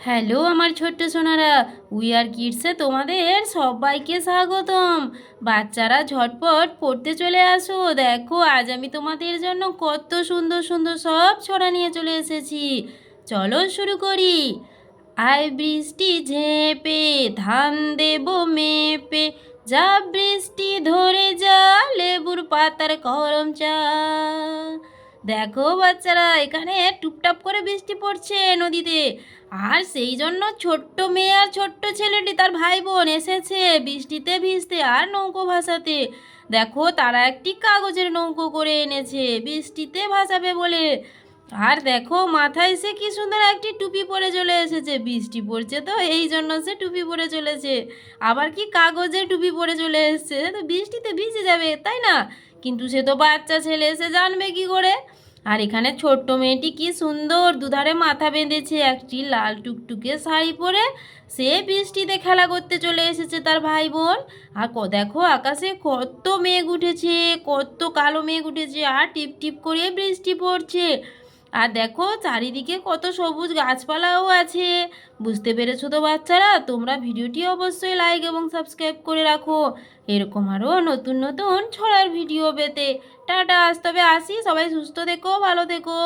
Hello আমার ছোট্ট Sonara we are কিডসে তোমাদের সবাইকে স্বাগতম। বাচ্চারা ঝটপট পড়তে চলে আসো। দেখো, আজ আমি তোমাদের জন্য কত সুন্দর সুন্দর সব ছড়া নিয়ে চলে এসেছি। চলো শুরু করি। আয় বৃষ্টি ঝেঁপে, ধান দেব মেপে, যা বৃষ্টি ধরে যা, লেবুর পাতার গরম চা দেখো বাচ্চারা, এখানে টুপটাপ করে বৃষ্টি পড়ছে নদীতে। আর সেই জন্য ছোট্ট মেয়ে আর ছোট্ট ছেলেটি তার ভাই বোন এসেছে বৃষ্টিতে ভিজতে আর নৌকো ভাসাতে। দেখো তারা একটি কাগজের নৌকো করে এনেছে, বৃষ্টিতে ভাসাবে বলে। আর দেখো, মাথায় সে কি সুন্দর একটি টুপি পরে চলে এসেছে। বৃষ্টি পড়ছে তো, এই জন্য সে টুপি পরে চলেছে। আবার কি কাগজে টুপি পরে চলে এসেছে? তো বৃষ্টিতে ভিজে যাবে, তাই না? কিন্তু সে তো বাচ্চা ছেলে, সে জানবে কি করে? আর এখানে ছোট্ট মেয়েটি কি সুন্দর দুধারে মাথা বেঁধেছে, একটি লাল টুকটুকে শাড়ি পরে। সে বৃষ্টিতে খেলা করতে চলে এসেছে তার ভাই বোন আর ক, দেখো, আকাশে কত মেঘ উঠেছে, কত কালো মেঘ উঠেছে, আর টিপ টিপ করে বৃষ্টি পড়ছে। আর দেখো, চারিদিকে কত সবুজ গাছপালাও আছে। বুঝতে পেরেছ তো বাচ্চারা? তোমরা ভিডিওটি অবশ্যই লাইক এবং সাবস্ক্রাইব করে রাখো। এরকম আরও নতুন নতুন ছড়ার ভিডিও পেতে। টাটা, আজ তবে আসি। সবাই সুস্থ থেকো, ভালো থেকো।